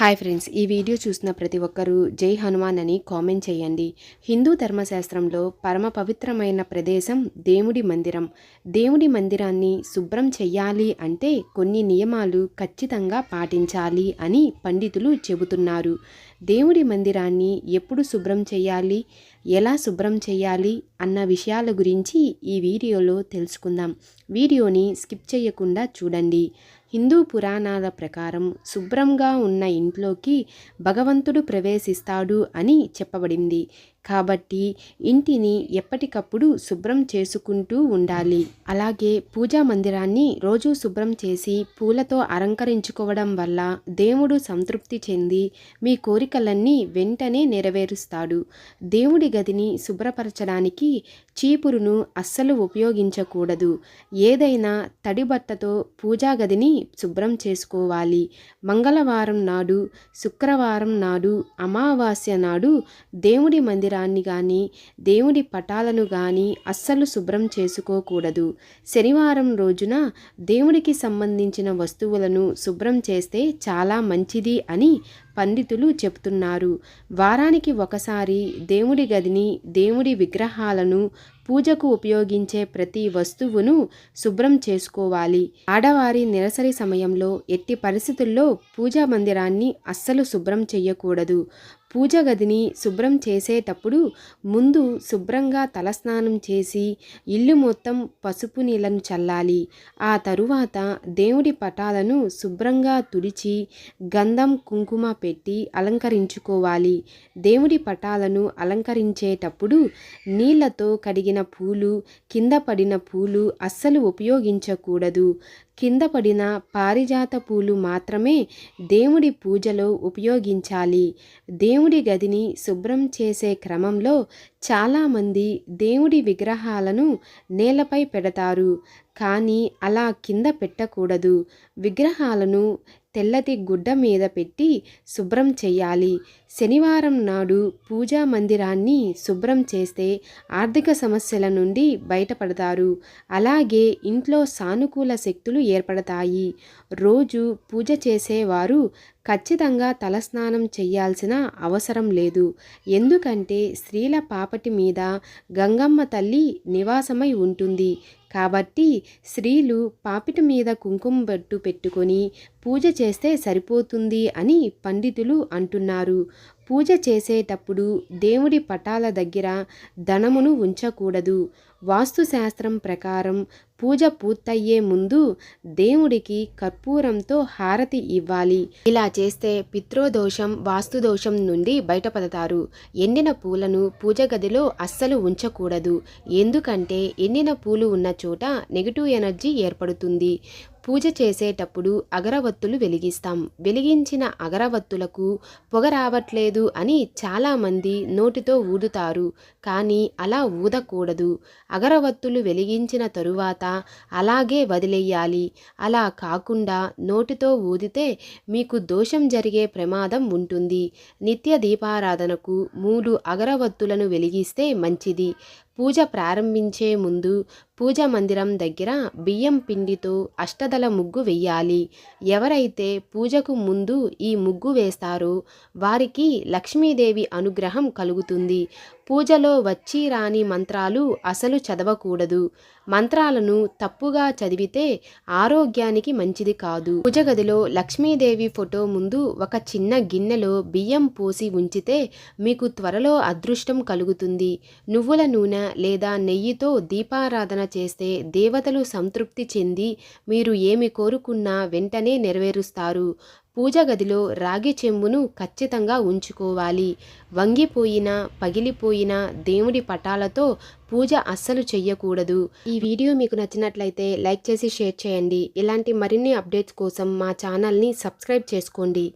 Hi friends ఈ video చూసిన ప్రతి ఒక్కరూ జై హనుమాన్ అని కామెంట్ చేయండి. హిందూ ధర్మశాస్త్రంలో పరమ పవిత్రమైన ప్రదేశం దేవుడి మందిరం. దేవుడి మందిరాన్ని శుభ్రం చెయ్యాలి అంటే కొన్ని నియమాలు ఖచ్చితంగా పాటించాలి అని పండితులు చెబుతున్నారు. దేవుడి మందిరాన్ని ఎప్పుడు శుభ్రం చేయాలి ఎలా శుభ్రం చేయాలి అన్న విషయాల గురించి ఈ వీడియోలో తెలుసుకుందాం. వీడియోని స్కిప్ చేయకుండా చూడండి. హిందూ పురాణాల ప్రకారం శుభ్రంగా ఉన్న ఇంట్లోకి భగవంతుడు ప్రవేశిస్తాడు అని చెప్పబడింది. కాబట్టి ఇంటిని ఎప్పటికప్పుడు శుభ్రం చేసుకుంటూ ఉండాలి. అలాగే పూజా మందిరాన్ని రోజు శుభ్రం చేసి పూలతో అలంకరించుకోవడం వల్ల దేవుడు సంతృప్తి చెంది మీ కోరికలన్నీ వెంటనే నెరవేరుస్తాడు. దేవుడి గదిని శుభ్రపరచడానికి చీపురును అస్సలు ఉపయోగించకూడదు. ఏదైనా తడి బట్టతో పూజా గదిని శుభ్రం చేసుకోవాలి. మంగళవారం నాడు శుక్రవారం నాడు అమావాస్య నాడు దేవుడి మందిరాన్ని కానీ దేవుడి పటాలను కానీ అస్సలు శుభ్రం చేసుకోకూడదు. శనివారం రోజున దేవుడికి సంబంధించిన వస్తువులను శుభ్రం చేస్తే చాలా మంచిది అని పండితులు చెప్తున్నారు. వారానికి ఒకసారి దేవుడి గదిని దేవుడి విగ్రహాలను పూజకు ఉపయోగించే ప్రతి వస్తువును శుభ్రం చేసుకోవాలి. ఆడవారి నిరసరి సమయంలో ఎట్టి పరిస్థితుల్లో పూజా మందిరాన్ని అస్సలు శుభ్రం చేయకూడదు పూజ గదిని శుభ్రం చేసేటప్పుడు ముందు శుభ్రంగా తలస్నానం చేసి ఇల్లు మొత్తం పసుపు నీళ్ళను చల్లాలి. ఆ తరువాత దేవుడి పటాలను శుభ్రంగా తుడిచి గంధం కుంకుమ పెట్టి అలంకరించుకోవాలి. దేవుడి పటాలను అలంకరించేటప్పుడు నీళ్ళతో కడిగిన పూలు కింద పడిన పూలు అస్సలు ఉపయోగించకూడదు. కింద పడిన పారిజాత పూలు మాత్రమే దేవుడి పూజలో ఉపయోగించాలి. దేవుడి గదిని శుభ్రం చేసే క్రమంలో చాలామంది దేవుడి విగ్రహాలను నేలపై పెడతారు. కానీ అలా కింద పెట్టకూడదు. విగ్రహాలను తెల్లటి గుడ్డ మీద పెట్టి శుభ్రం చేయాలి. శనివారం నాడు పూజా మందిరాన్ని శుభ్రం చేస్తే ఆర్థిక సమస్యల నుండి బయటపడతారు. అలాగే ఇంట్లో సానుకూల శక్తులు ఏర్పడతాయి. రోజు పూజ చేసేవారు ఖచ్చితంగా తలస్నానం చేయాల్సిన అవసరం లేదు. ఎందుకంటే స్త్రీల పాపటి మీద గంగమ్మ తల్లి నివాసమై ఉంటుంది. కాబట్టి స్త్రీలు పాపిటి మీద కుంకుమ బట్టు పెట్టుకొని పూజ చేస్తే సరిపోతుంది అని పండితులు అంటున్నారు. పూజ చేసేటప్పుడు దేవుడి పటాల దగ్గర ధనమును ఉంచకూడదు. వాస్తుశాస్త్రం ప్రకారం పూజ పూర్తయ్యే ముందు దేవుడికి కర్పూరంతో హారతి ఇవ్వాలి. ఇలా చేస్తే పిత్రోదోషం వాస్తుదోషం నుండి బయటపడతారు. ఎండిన పూలను పూజ గదిలో అస్సలు ఉంచకూడదు. ఎందుకంటే ఎండిన పూలు ఉన్న చోట నెగిటివ్ ఎనర్జీ ఏర్పడుతుంది. పూజ చేసేటప్పుడు అగరవత్తులు వెలిగిస్తాం. వెలిగించిన అగరవత్తులకు పొగ రావట్లేదు అని చాలామంది నోటితో ఊదుతారు. కానీ అలా ఊదకూడదు. అగరవత్తులు వెలిగించిన తరువాత అలాగే వదిలేయాలి. అలా కాకుండా నోటితో ఊదితే మీకు దోషం జరిగే ప్రమాదం ఉంటుంది. నిత్య దీపారాధనకు మూడు అగరవత్తులను వెలిగిస్తే మంచిది. పూజ ప్రారంభించే ముందు పూజ మందిరం దగ్గర బియ్యం పిండితో అష్టదల ముగ్గు వెయ్యాలి. ఎవరైతే పూజకు ముందు ఈ ముగ్గు వేస్తారో వారికి లక్ష్మీదేవి అనుగ్రహం కలుగుతుంది. పూజలో వచ్చి రాని మంత్రాలు అసలు చదవకూడదు. మంత్రాలను తప్పుగా చదివితే ఆరోగ్యానికి మంచిది కాదు. పూజ గదిలో లక్ష్మీదేవి ఫోటో ముందు ఒక చిన్న గిన్నెలో బియ్యం పోసి ఉంచితే మీకు త్వరలో అదృష్టం కలుగుతుంది. నువ్వుల నూనె లేదా నెయ్యితో దీపారాధన చేస్తే దేవతలు సంతృప్తి చెంది మీరు ఏమి కోరుకున్నా వెంటనే నెరవేరుస్తారు. పూజ గదిలో రాగి చెంబును ఖచ్చితంగా ఉంచుకోవాలి. వంగిపోయిన పగిలిపోయిన దేవుడి పటాలతో పూజ అస్సలు చెయ్యకూడదు. ఈ వీడియో మీకు నచ్చినట్లయితే లైక్ చేసి షేర్ చేయండి. ఇలాంటి మరిన్ని అప్డేట్స్ కోసం మా ఛానల్ని సబ్స్క్రైబ్ చేసుకోండి.